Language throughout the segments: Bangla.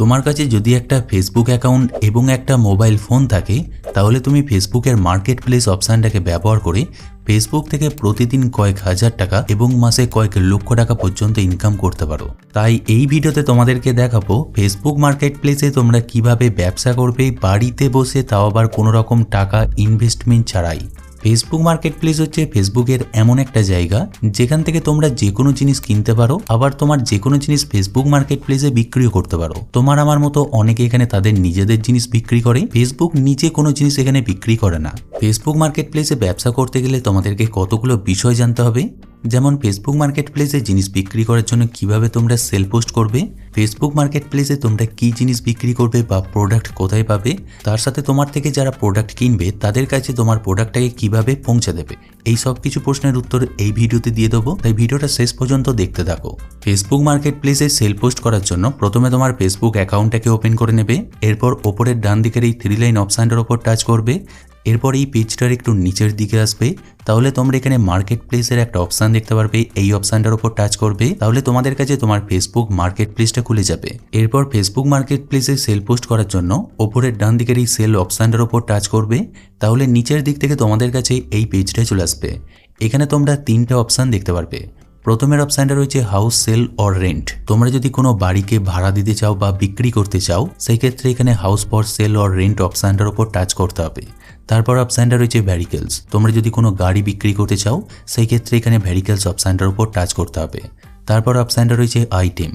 তোমার কাছে যদি একটা ফেসবুক অ্যাকাউন্ট এবং একটা মোবাইল ফোন থাকে, তাহলে তুমি ফেসবুকের মার্কেট প্লেস অপশানটাকে ব্যবহার করে ফেসবুক থেকে প্রতিদিন কয়েক হাজার টাকা এবং মাসে কয়েক লক্ষ টাকা পর্যন্ত ইনকাম করতে পারো। তাই এই ভিডিওতে তোমাদেরকে দেখাবো ফেসবুক মার্কেট প্লেসে তোমরা কীভাবে ব্যবসা করবে, বাড়িতে বসে তাও আবার কোনো রকম টাকা ইনভেস্টমেন্ট ছাড়াই। ফেসবুক মার্কেট প্লেস হচ্ছে ফেসবুকের এমন একটা জায়গা, যেখান থেকে তোমরা যে কোনো জিনিস কিনতে পারো, আবার তোমার যে কোনো জিনিস ফেসবুক মার্কেট প্লেসে বিক্রিও করতে পারো। তোমার আমার মতো অনেকে এখানে তাদের নিজেদের জিনিস বিক্রি করে ফেসবুক নিজে কোনো জিনিস এখানে বিক্রি করে না। ফেসবুক মার্কেট প্লেসে ব্যবসা করতে গেলে তোমাদেরকে কতগুলো বিষয় জানতে হবে? যেমন ফেসবুক মার্কেট প্লেসে জিনিস বিক্রি করার জন্য কীভাবে তোমরা সেল পোস্ট করবে ফেসবুক মার্কেট প্লেসে তোমরা কি জিনিস বিক্রি করবে বা প্রোডাক্ট কোথায় পাবে, তার সাথে তোমার থেকে যারা প্রোডাক্ট কিনবে, তাদের কাছে তোমার প্রোডাক্টটাকে কীভাবে পৌঁছে দেবে, এই সব কিছু প্রশ্নের উত্তর এই ভিডিওতে দিয়ে দেবো। তাই ভিডিওটা শেষ পর্যন্ত দেখতে থাকো। ফেসবুক মার্কেট প্লেসে সেল পোস্ট করার জন্য প্রথমে তোমার ফেসবুক অ্যাকাউন্টটাকে ওপেন করে নেবে, এরপর ওপরের ডান দিকের এই থ্রি লাইন অপশানটার ওপর টাচ করবে এরপর এই পেজটার একটু নিচের দিকে আসবে, তাহলে তোমরা এখানে মার্কেট প্লেসের একটা অপশান দেখতে পারবে। এই অপশানটার উপর টাচ করবে, তাহলে তোমাদের কাছে তোমার ফেসবুক মার্কেট প্লেসটা খুলে যাবে। এরপর ফেসবুক মার্কেট প্লেসে সেল পোস্ট করার জন্য ওপরের ডান দিকের এই সেল অপশানটার উপর টাচ করবে, তাহলে নিচের দিক থেকে তোমাদের কাছে এই পেজটা চলে আসবে। এখানে তোমরা তিনটা অপশান দেখতে পারবে। প্রথমের অপশানটা রয়েছে হাউস সেল অর রেন্ট তোমরা যদি কোনো বাড়িকে ভাড়া দিতে চাও বা বিক্রি করতে চাও সেই ক্ষেত্রে এখানে house for sale or rent অপশানটার ওপর টাচ করতে হবে। তারপর অপশানটা রয়েছে ভ্যারিকেলস তোমরা যদি কোনো গাড়ি বিক্রি করতে চাও সেই ক্ষেত্রে এখানে ভ্যারিকেলস অপশানটার ওপর টাচ করতে হবে। তারপর অপশানটা রয়েছে আইটেম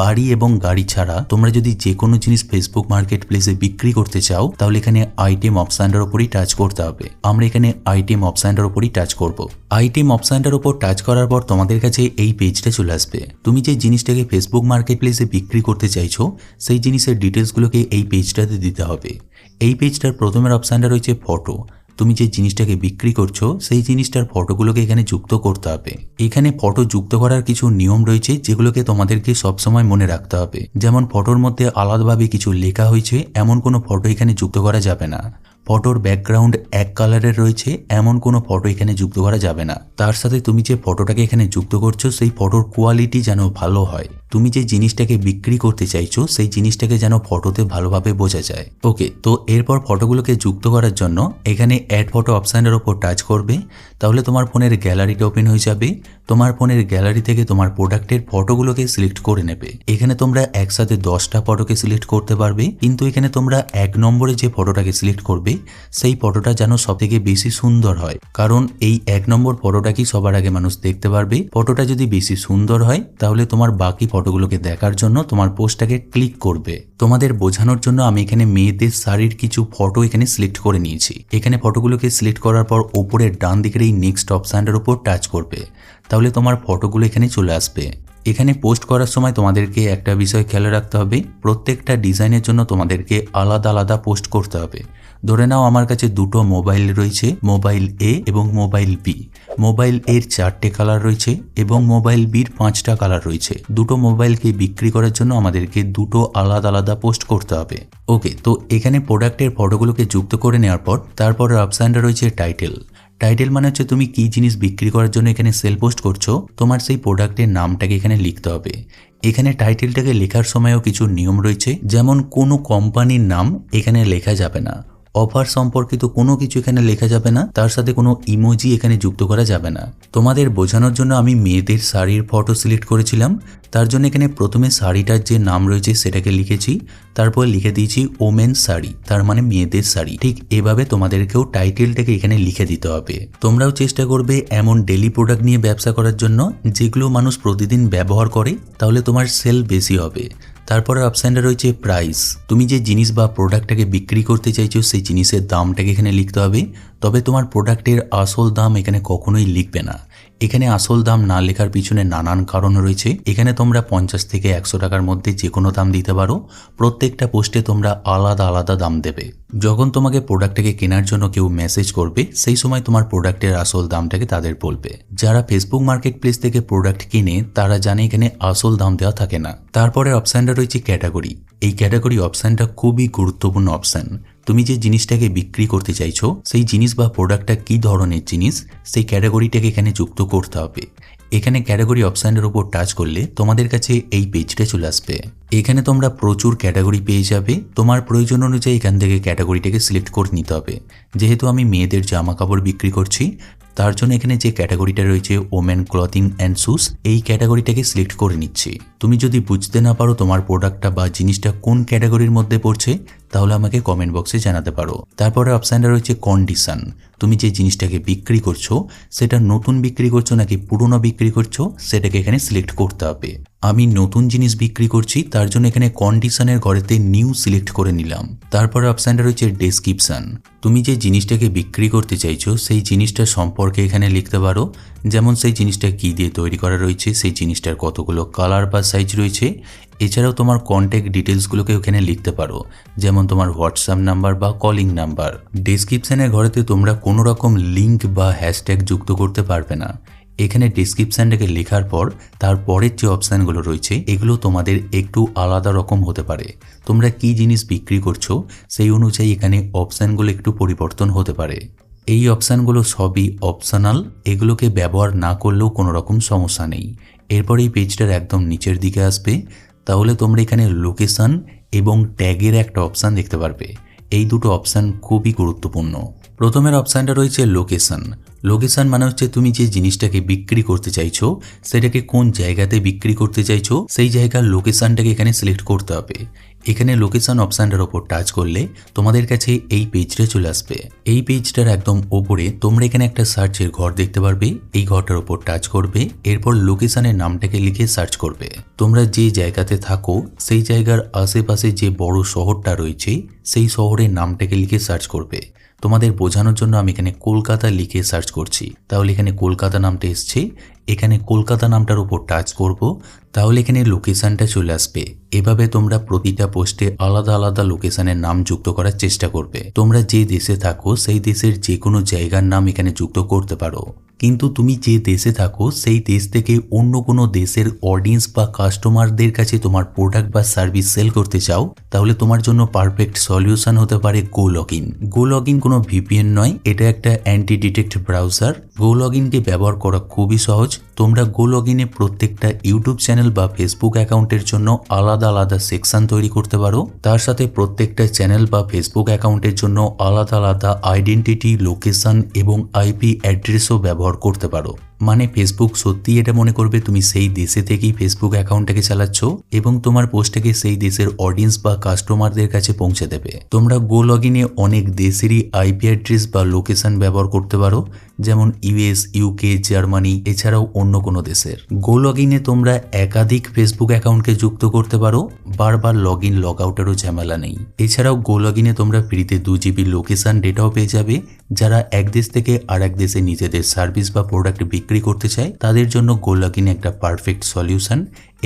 বাড়ি এবং গাড়ি ছাড়া। তোমরা যদি যে কোনো জিনিস ফেসবুক মার্কেট প্লেসে বিক্রি করতে চাও, তাহলে এখানে আইটেম অপশানটার উপরই টাচ করতে হবে। আমরা এখানে আইটেম অপশানটার উপরই টাচ করব। আইটেম অপশানটার উপর টাচ করার পর তোমাদের কাছে এই পেজটা চলে আসবে। তুমি যে জিনিসটাকে ফেসবুক মার্কেট প্লেসে বিক্রি করতে চাইছো, সেই জিনিসের ডিটেলসগুলোকে এই পেজটাতে দিতে হবে। এই পেজটার প্রথমের অপশানটা রয়েছে ফটো তুমি যে জিনিসটাকে বিক্রি করছ, সেই জিনিসটার ফটোগুলোকে এখানে যুক্ত করতে হবে। এখানে ফটো যুক্ত করার কিছু নিয়ম রয়েছে, যেগুলোকে তোমাদেরকে সবসময় মনে রাখতে হবে। যেমন ফটোর মধ্যে আলাদাভাবে কিছু লেখা হয়েছে, এমন কোনো ফটো এখানে যুক্ত করা যাবে না। ফটোর ব্যাকগ্রাউন্ড এক কালারের রয়েছে, এমন কোনো ফটো এখানে যুক্ত করা যাবে না। তার সাথে তুমি যে ফটোটাকে এখানে যুক্ত করছ, সেই ফটোর কোয়ালিটি যেন ভালো হয়। তুমি যে জিনিসটাকে বিক্রি করতে চাইছো, সেই জিনিসটাকে যেন ফটোতে ভালোভাবে বোঝা যায়। ওকে তো এরপর ফটোগুলোকে যুক্ত করার জন্য এখানে অ্যাড ফটো অপশানের ওপর টাচ করবে। তাহলে তোমার ফোনের গ্যালারিটা ওপেন হয়ে যাবে। তোমার ফোনের গ্যালারি থেকে তোমার প্রোডাক্টের ফটোগুলোকে সিলেক্ট করে নেবে। এখানে তোমরা একসাথে দশটা ফটোকে সিলেক্ট করতে পারবে। কিন্তু এখানে তোমরা এক নম্বরে যে ফটোটাকে সিলেক্ট করবে সেই ফটোটা যেন সব থেকে বেশি সুন্দর হয়। কারণ এই এক নম্বর ফটোটাকেই সবার আগে মানুষ দেখতে পারবে? ফটোটা যদি বেশি সুন্দর হয়, তাহলে তোমার বাকি ফটোগুলোকে দেখার জন্য তোমার পোস্টটাকে ক্লিক করবে। তোমাদের বোঝানোর জন্য আমি এখানে মেয়েদের শাড়ির কিছু ফটো এখানে সিলেক্ট করে নিয়েছি। এখানে ফটোগুলোকে সিলেক্ট করার পর ওপরের ডান দিকের এই নেক্সট অপশানটার উপর টাচ করবে। তাহলে তোমার ফটোগুলো এখানে চলে আসবে। এখানে পোস্ট করার সময় তোমাদেরকে একটা বিষয় খেয়াল রাখতে হবে। প্রত্যেকটা ডিজাইনের জন্য তোমাদেরকে আলাদা আলাদা পোস্ট করতে হবে। ধরে নাও আমার কাছে দুটো মোবাইল রয়েছে, মোবাইল এ এবং মোবাইল বি। মোবাইল এর চারটে কালার রয়েছে এবং মোবাইল বির পাঁচটা কালার রয়েছে। দুটো মোবাইলকে বিক্রি করার জন্য আমাদেরকে দুটো আলাদা আলাদা পোস্ট করতে হবে। ওকে, তো এখানে প্রোডাক্টের ফটোগুলোকে যুক্ত করে নেওয়ার পর তারপর অপশানটা রয়েছে টাইটেল টাইটেল মানে হচ্ছে তুমি কি জিনিস বিক্রি করার জন্য এখানে সেল পোস্ট করছ, তোমার সেই প্রোডাক্টের নামটাকে এখানে লিখতে হবে। এখানে টাইটেলটাকে লেখার সময়ও কিছু নিয়ম রয়েছে, যেমন কোনো কোম্পানির নাম এখানে লেখা যাবে না। অফার সম্পর্কিত কোনো কিছু এখানে লেখা যাবে না, তার সাথে কোনো ইমোজি এখানে যুক্ত করা যাবে না। তোমাদের বোঝানোর জন্য আমি মেয়েদের শাড়ির ফটো সিলেক্ট করেছিলাম, তার জন্য এখানে প্রথমে শাড়িটার যে নাম রয়েছে সেটাকে লিখেছি, তারপর লিখে দিয়েছি ওমেন শাড়ি, তার মানে মেয়েদের শাড়ি। ঠিক এভাবে তোমাদেরকেও টাইটেলটাকে এখানে লিখে দিতে হবে। তোমরাও চেষ্টা করবে এমন ডেলি প্রোডাক্ট নিয়ে ব্যবসা করার জন্য, যেগুলো মানুষ প্রতিদিন ব্যবহার করে, তাহলে তোমার সেল বেশি হবে। তারপরে অপশানটা রয়েছে প্রাইস তুমি যে জিনিস বা প্রোডাক্টটাকে বিক্রি করতে চাইছো, সেই জিনিসের দামটাকে এখানে লিখতে হবে। তবে তোমার প্রোডাক্টের আসল দাম এখানে কখনোই লিখবে না। এখানে আসল দাম না লেখার পিছনে নানান কারণ রয়েছে। এখানে তোমরা পঞ্চাশ থেকে একশো টাকার মধ্যে যে কোনো দাম দিতে পারো। প্রত্যেকটা পোস্টে তোমরা আলাদা আলাদা দাম দেবে। যখন তোমাকে প্রোডাক্টটাকে কেনার জন্য কেউ মেসেজ করবে, সেই সময় তোমার প্রোডাক্টের আসল দামটাকে তাদের বলবে। যারা ফেসবুক মার্কেট প্লেস থেকে প্রোডাক্ট কিনে, তারা জানে এখানে আসল দাম দেওয়া থাকে না। তারপরে অপশানটা রয়েছে ক্যাটাগরি। এই ক্যাটাগরি অপশানটা খুবই গুরুত্বপূর্ণ অপশান। তুমি যে জিনিসটাকে বিক্রি করতে চাইছো, সেই জিনিস বা প্রোডাক্টটা কি ধরনের জিনিস, সেই ক্যাটাগরিটাকে এখানে যুক্ত করতে হবে। এখানে ক্যাটাগরি অপশানের ওপর টাচ করলে তোমাদের কাছে এই পেজটা চলে আসবে। এখানে তোমরা প্রচুর ক্যাটাগরি পেয়ে যাবে। তোমার প্রয়োজন অনুযায়ী এখান থেকে ক্যাটাগরিটাকে সিলেক্ট করে নিতে হবে। যেহেতু আমি মেয়েদের জামা কাপড় বিক্রি করছি, তার জন্য এখানে যে ক্যাটাগরিটা রয়েছে ওমেন ক্লথিং অ্যান্ড শুজ এই ক্যাটাগরিটাকে সিলেক্ট করে নিচ্ছি। তুমি যদি বুঝতে না পারো তোমার প্রোডাক্টটা বা জিনিসটা কোন ক্যাটাগরির মধ্যে পড়ছে তাহলে আমাকে কমেন্ট বক্সে জানাতে পারো। তারপরে অপশানটা রয়েছে কন্ডিশন তুমি যে জিনিসটাকে বিক্রি করছ, সেটা নতুন বিক্রি করছ নাকি পুরনো বিক্রি করছ, সেটাকে এখানে সিলেক্ট করতে হবে। আমি নতুন জিনিস বিক্রি করছি, তার জন্য এখানে কন্ডিশনের ঘরেতে নিউ সিলেক্ট করে নিলাম। তারপরে অপশানটা রয়েছে ডেসক্রিপশন তুমি যে জিনিসটাকে বিক্রি করতে চাইছো, সেই জিনিসটা সম্পর্কে এখানে লিখতে পারো। যেমন সেই জিনিসটা কী দিয়ে তৈরি করা রয়েছে, সেই জিনিসটার কতগুলো কালার বা সাইজ রয়েছে। এছাড়াও তোমার কন্ট্যাক্ট ডিটেলসগুলোকে ওখানে লিখতে পারো। যেমন তোমার হোয়াটসঅ্যাপ নাম্বার বা কলিং নাম্বার ডেসক্রিপশানের ঘরেতে তোমরা কোনো রকম লিঙ্ক বা হ্যাশট্যাগ যুক্ত করতে পারবে না। এখানে ডিসক্রিপশানটাকে লেখার পর, তার পরের যে অপশানগুলো রয়েছে, এগুলো তোমাদের একটু আলাদা রকম হতে পারে। তোমরা কি জিনিস বিক্রি করছ, সেই অনুযায়ী এখানে অপশানগুলো একটু পরিবর্তন হতে পারে। এই অপশানগুলো সবই অপশানাল এগুলোকে ব্যবহার না করলেও কোনো রকম সমস্যা নেই। এরপর এই পেজটার একদম নিচের দিকে আসবে। তাহলে তোমরা এখানে লোকেশান এবং ট্যাগের একটা অপশান দেখতে পারবে। এই দুটো অপশান খুবই গুরুত্বপূর্ণ। প্রথমের অপশানটা রয়েছে লোকেশন লোকেশন মানে হচ্ছে তুমি যে জিনিসটাকে বিক্রি করতে চাইছো, সেটাকে কোন জায়গাতে বিক্রি করতে চাইছো, সেই জায়গার লোকেশনটাকে এখানে সিলেক্ট করতে হবে। এখানে লোকেশন অপশানটার ওপর টাচ করলে তোমাদের কাছে এই পেজটা চলে আসবে। এই পেজটার একদম ওপরে তোমরা এখানে একটা সার্চের ঘর দেখতে পারবে, এই ঘরটার ওপর টাচ করবে, এরপর লোকেশনের নামটাকে লিখে সার্চ করবে। তোমরা যে জায়গাতে থাকো, সেই জায়গার আশেপাশে যে বড় শহরটা রয়েছে, সেই শহরের নামটাকে লিখে সার্চ করবে। তোমাদের বোঝানোর জন্য আমি এখানে কলকাতা লিখে সার্চ করছি। তাহলে এখানে কলকাতা নামটা এসছে। এখানে কলকাতা নামটার উপর টাচ করব। তাহলে এখানে লোকেশনটা চলে আসবে। এভাবে তোমরা প্রতিটা পোস্টে আলাদা আলাদা লোকেশনের নাম যুক্ত করার চেষ্টা করবে। তোমরা যে দেশে থাকো, সেই দেশের যে কোনো জায়গার নাম এখানে যুক্ত করতে পারো। কিন্তু তুমি যে দেশে থাকো, সেই দেশ থেকে অন্য কোনো দেশের অডিয়েন্স বা কাস্টমারদের কাছে তোমার প্রোডাক্ট বা সার্ভিস সেল করতে চাও, তাহলে তোমার জন্য পারফেক্ট সলিউশন হতে পারে GoLogin GoLogin কোনো ভিপিএন নয়, এটা একটা অ্যান্টি ডিটেক্ট ব্রাউজার গো লগ ইনকে ব্যবহার করা খুবই সহজ। তোমরা গো লগ ইনে প্রত্যেকটা ইউটিউব চ্যানেল বা ফেসবুক অ্যাকাউন্টের জন্য আলাদা আলাদা সেকশন তৈরি করতে পারো। তার সাথে প্রত্যেকটা চ্যানেল বা ফেসবুক অ্যাকাউন্টের জন্য আলাদা আলাদা আইডেন্টিটি, লোকেশন এবং আইপি অ্যাড্রেসও ব্যবহার করতে পারো। মানে ফেসবুক সত্যিই এটা মনে করবে তুমি সেই দেশে থেকেই ফেসবুক অ্যাকাউন্টটাকে চালাচ্ছ এবং তোমার পোস্টটাকে সেই দেশের অডিয়েন্স বা কাস্টমারদের কাছে পৌঁছে দেবে। তোমরা গো লগ অনেক দেশেরই আইপি অ্যাড্রেস বা লোকেশন ব্যবহার করতে পারো, যেমন ইউএস ইউকে জার্মানি এছাড়াও অন্য কোনো দেশের। গো লগ তোমরা একাধিক ফেসবুক অ্যাকাউন্টকে যুক্ত করতে পারো, বারবার লগ ইন লগ আউটেরও ঝামেলা নেই। এছাড়াও গো লগ ইনে তোমরা ফ্রিতে দু জিবি লোকেশন ডেটাও পেয়ে যাবে, যারা এক দেশ থেকে আর এক দেশে নিজেদের সার্ভিস বা প্রোডাক্ট বিক্রি করতে চায়, তাদের জন্য গো একটা পারফেক্ট সলিউশন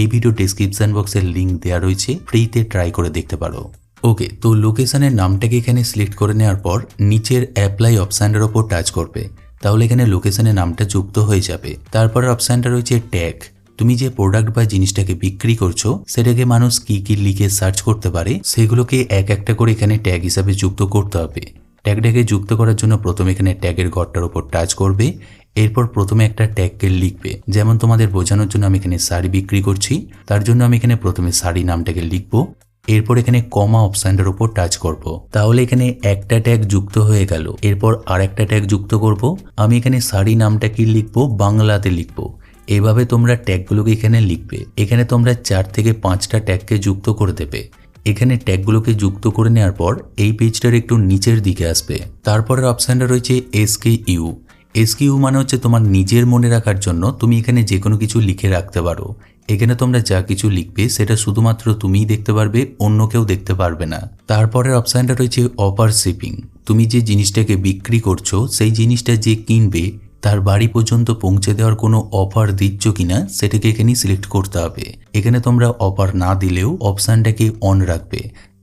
এই ভিডিও ডিসক্রিপশন বক্সের লিঙ্ক দেওয়া রয়েছে ফ্রিতে ট্রাই করে দেখতে পারো। ওকে তো লোকেশনের নামটাকে এখানে সিলেক্ট করে নেওয়ার পর, নিচের অ্যাপ্লাই অপশানটার ওপর টাচ করবে। তাহলে এখানে লোকেশনের নামটা যুক্ত হয়ে যাবে। তারপর অপশানটা রয়েছে ট্যাগ তুমি যে প্রোডাক্ট বা জিনিসটাকে বিক্রি করছ, সেটাকে মানুষ কি কি লিখে সার্চ করতে পারে, সেগুলোকে এক একটা করে এখানে ট্যাগ হিসাবে যুক্ত করতে হবে। ট্যাগটাকে যুক্ত করার জন্য প্রথমে এখানে ট্যাগের ঘরটার ওপর টাচ করবে। এরপর প্রথমে একটা ট্যাগকে লিখবে। যেমন তোমাদের বোঝানোর জন্য আমি এখানে শাড়ি বিক্রি করছি, তার জন্য আমি এখানে প্রথমে শাড়ি নামটাকে লিখব, এরপর এখানে কমা অপশানটার উপর টাচ করব। তাহলে এখানে একটা ট্যাগ যুক্ত হয়ে গেল। এরপর আর একটা ট্যাগ যুক্ত করব। আমি এখানে শাড়ি নামটা কি লিখব? বাংলাতে লিখব। এভাবে তোমরা ট্যাগগুলোকে এখানে লিখবে। এখানে তোমরা চার থেকে পাঁচটা ট্যাগকে যুক্ত করে দেবে। এখানে ট্যাগগুলোকে যুক্ত করে নেওয়ার পর এই পেজটার একটু নিচের দিকে আসবে। তারপরের অপশানটা রয়েছে এসকে ইউ এসকিউ মানে হচ্ছে তোমার নিজের মনে রাখার জন্য তুমি এখানে যে কোনো কিছু লিখে রাখতে পারো। এখানে তোমরা যা কিছু লিখবে সেটা শুধুমাত্র তুমিই দেখতে পারবে, অন্য কেউ দেখতে পারবে না। তারপরের অপশানটা রয়েছে অপার শিপিং তুমি যে জিনিসটাকে বিক্রি করছ, সেই জিনিসটা যে কিনবে, তার বাড়ি পর্যন্ত পৌঁছে দেওয়ার কোনো অফার দিচ্ছ কিনা, সেটাকে এখানেই সিলেক্ট করতে হবে। এখানে তোমরা অফার না দিলেও অপশানটাকে অন রাখবে।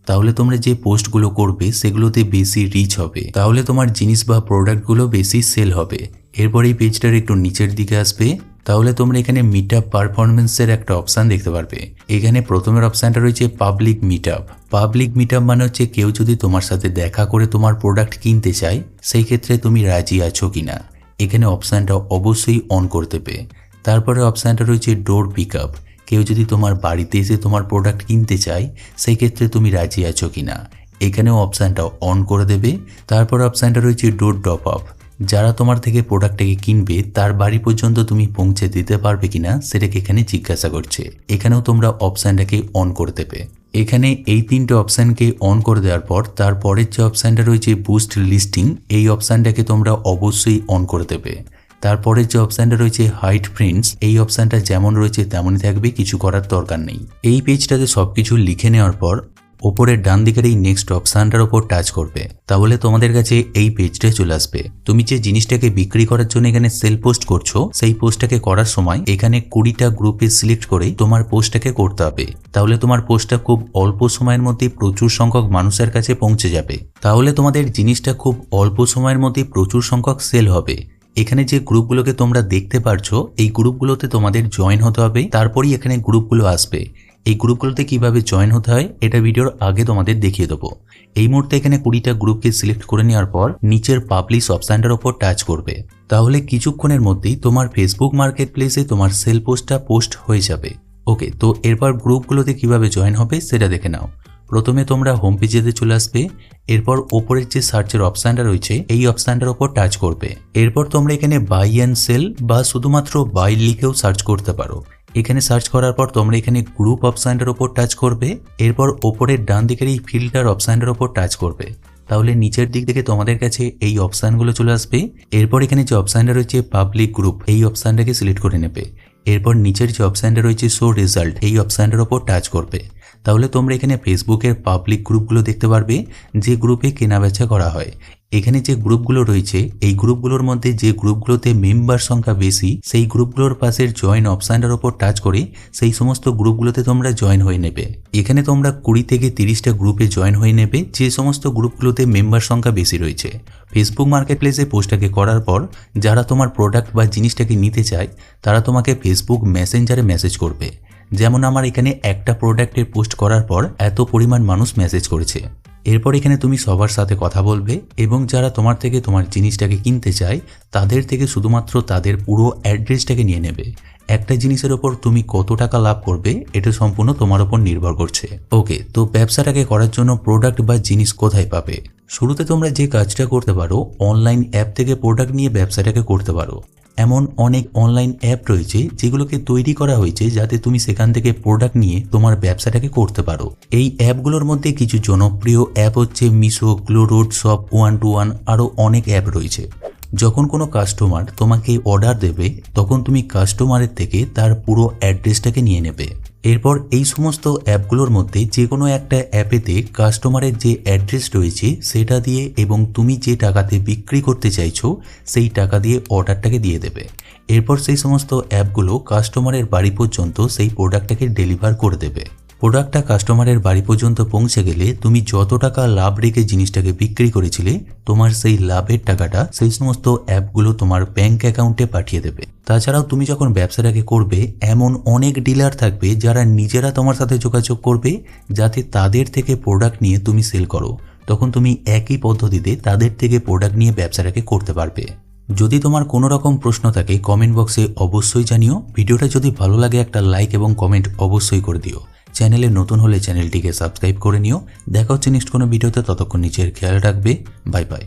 তাহলে তোমরা যে পোস্টগুলো করবে সেগুলোতে বেশি রিচ হবে। তাহলে তোমার জিনিস বা প্রোডাক্টগুলো বেশি সেল হবে। এরপর এই পেজটার একটু নিচের দিকে আসবে। তাহলে তোমরা এখানে মিট আপ পারফরমেন্সের একটা অপশান দেখতে পারবে। এখানে প্রথমের অপশানটা রয়েছে public meet up public meet up মানে হচ্ছে কেউ যদি তোমার সাথে দেখা করে তোমার প্রোডাক্ট কিনতে চায়, সেই ক্ষেত্রে তুমি রাজি আছো কিনা। এখানে অপশানটা অবশ্যই অন করতে পে তারপরে অপশানটা রয়েছে ডোর পিক আপ কেউ যদি তোমার বাড়িতে এসে তোমার প্রোডাক্ট কিনতে চায় সেই ক্ষেত্রে তুমি রাজি আছো কি না এখানেও অপশানটা অন করে দেবে। তারপর অপশানটা রয়েছে ডোর ড্রপ আপ যারা তোমার থেকে প্রোডাক্টটাকে কিনবে, তার বাড়ি পর্যন্ত তুমি পৌঁছে দিতে পারবে কিনা, সেটাকে এখানে জিজ্ঞাসা করছে। এখানেও তোমরা অপশানটাকে অন করে দেবে। এখানে এই তিনটে অপশানকে অন করে দেওয়ার পর, তারপরের যে অপশানটা রয়েছে বুস্ট লিস্টিং এই অপশানটাকে তোমরা অবশ্যই অন করে দেবে। তারপরে যে অপশানটা রয়েছে হাইট প্রিন্টস এই অপশানটা যেমন রয়েছে তেমনই থাকবে, কিছু করার দরকার নেই। এই পেজটাতে সবকিছু লিখে নেওয়ার পর, ওপরের ডান দিকের এই নেক্সট অপশানটার ওপর টাচ করবে। তাহলে তোমাদের কাছে এই পেজটা চলে আসবে। তুমি যে জিনিসটাকে বিক্রি করার জন্য এখানে সেল পোস্ট করছ, সেই পোস্টটাকে করার সময় এখানে কুড়িটা গ্রুপে সিলেক্ট করে তোমার পোস্টটাকে করতে হবে। তাহলে তোমার পোস্টটা খুব অল্প সময়ের মধ্যে প্রচুর সংখ্যক মানুষের কাছে পৌঁছে যাবে। তাহলে তোমাদের জিনিসটা খুব অল্প সময়ের মধ্যে প্রচুর সংখ্যক সেল হবে। এখানে যে গ্রুপগুলোকে তোমরা দেখতে পারছ, এই গ্রুপগুলোতে তোমাদের জয়েন হতে হবে। তারপরই এখানে গ্রুপগুলো আসবে। এই গ্রুপগুলোতে কীভাবে জয়েন হতে হয়, এটা ভিডিওর আগে তোমাদের দেখিয়ে দেবো। এই মুহূর্তে এখানে কুড়িটা গ্রুপকে সিলেক্ট করে নেওয়ার পর নিচের পাবলিশ অপশানটার ওপর টাচ করবে। তাহলে কিছুক্ষণের মধ্যেই তোমার ফেসবুক মার্কেট প্লেসে তোমার সেল পোস্টটা পোস্ট হয়ে যাবে। ওকে তো এরপর গ্রুপগুলোতে কীভাবে জয়েন হবে সেটা দেখে নাও। প্রথমে তোমরা হোম পেজেতে চলে আসবে, এরপর ওপরের যে সার্চের অপশানটা রয়েছে, এই অপশানটার ওপর টাচ করবে। এরপর তোমরা এখানে বাই অ্যান্ড সেল বা শুধুমাত্র বাই লিখেও সার্চ করতে পারো। এখানে সার্চ করার পর তোমরা এখানে গ্রুপ অপশানটার ওপর টাচ করবে, এরপর ওপরের ডান দিকের এই ফিল্টার অপশানটার ওপর টাচ করবে। তাহলে নিচের দিক থেকে তোমাদের কাছে এই অপশানগুলো চলে আসবে। এরপর এখানে যে অপশানটা রয়েছে পাবলিক গ্রুপ এই অপশানটাকে সিলেক্ট করে নেবে। এরপর নিচের যে অপশানটা রয়েছে শো রেজাল্ট এই অপশানটার ওপর টাচ করবে। তাহলে তোমরা এখানে ফেসবুকের পাবলিক গ্রুপগুলো দেখতে পারবে, যে গ্রুপে কেনাবেচা করা হয়। এখানে যে গ্রুপগুলো রয়েছে, এই গ্রুপগুলোর মধ্যে যে গ্রুপগুলোতে মেম্বার সংখ্যা বেশি, সেই গ্রুপগুলোর পাশের জয়েন অপশানটার ওপর টাচ করে, সেই সমস্ত গ্রুপগুলোতে তোমরা জয়েন হয়ে নেবে। এখানে তোমরা কুড়ি থেকে তিরিশটা গ্রুপে জয়েন হয়ে নেবে, যে সমস্ত গ্রুপগুলোতে মেম্বার সংখ্যা বেশি রয়েছে। ফেসবুক মার্কেট প্লেসে পোস্টটাকে করার পর, যারা তোমার প্রোডাক্ট বা জিনিসটাকে নিতে চায়, তারা তোমাকে ফেসবুক মেসেঞ্জারে মেসেজ করবে। যেমন আমার এখানে একটা প্রোডাক্টের পোস্ট করার পর এত পরিমাণ মানুষ মেসেজ করেছে। এরপর এখানে তুমি সবার সাথে কথা বলবে এবং যারা তোমার থেকে তোমার জিনিসটাকে কিনতে চায়, তাদের থেকে শুধুমাত্র তাদের পুরো অ্যাড্রেসটাকে নিয়ে নেবে। একটা জিনিসের ওপর তুমি কত টাকা লাভ করবে, এটা সম্পূর্ণ তোমার ওপর নির্ভর করছে। ওকে, তো ব্যবসাটাকে করার জন্য প্রোডাক্ট বা জিনিস কোথায় পাবে? শুরুতে তোমরা যে কাজটা করতে পারো অনলাইন অ্যাপ থেকে প্রোডাক্ট নিয়ে ব্যবসাটাকে করতে পারো। এমন অনেক অনলাইন অ্যাপ রয়েছে যেগুলোকে তৈরি করা হয়েছে যাতে তুমি সেখান থেকে প্রোডাক্ট নিয়ে তোমার ব্যবসাটাকে করতে পারো। এই অ্যাপগুলোর মধ্যে কিছু জনপ্রিয় অ্যাপ হচ্ছে Meesho GlowRoad shop one two one আরও অনেক অ্যাপ রয়েছে। যখন কোনো কাস্টমার তোমাকে অর্ডার দেবে, তখন তুমি কাস্টমারের থেকে তার পুরো অ্যাড্রেসটাকে নিয়ে নেবে। এরপর এই সমস্ত অ্যাপগুলোর মধ্যে যে কোনো একটা অ্যাপেতে কাস্টমারের যে অ্যাড্রেস রয়েছে সেটা দিয়ে এবং তুমি যে টাকাতে বিক্রি করতে চাইছো, সেই টাকা দিয়ে অর্ডারটাকে দিয়ে দেবে। এরপর সেই সমস্ত অ্যাপগুলো কাস্টমারের বাড়ি পর্যন্ত সেই প্রোডাক্টটাকে ডেলিভার করে দেবে। প্রোডাক্টটা কাস্টমারের বাড়ি পর্যন্ত পৌঁছে গেলে তুমি যত টাকা লাভ রেখে জিনিসটাকে বিক্রি করেছিলে, তোমার সেই লাভের টাকাটা সেই সমস্ত অ্যাপগুলো তোমার ব্যাংক অ্যাকাউন্টে পাঠিয়ে দেবে। তাছাড়াও তুমি যখন ব্যবসাটাকে করবে, এমন অনেক ডিলার থাকবে যারা নিজেরা তোমার সাথে যোগাযোগ করবে, যাতে তাদের থেকে প্রোডাক্ট নিয়ে তুমি সেল করো। তখন তুমি একই পদ্ধতিতে তাদের থেকে প্রোডাক্ট নিয়ে ব্যবসাটাকে করতে পারবে। যদি তোমার কোনো রকম প্রশ্ন থাকে কমেন্ট বক্সে অবশ্যই জানিও। ভিডিওটা যদি ভালো লাগে একটা লাইক এবং কমেন্ট অবশ্যই করে দিও। চ্যানেলে নতুন হলে চ্যানেলটিকে সাবস্ক্রাইব করে নিও। দেখা হচ্ছে নেক্সট কোনো ভিডিওতে, ততক্ষণ নিচের খেয়াল রাখবে। Bye bye.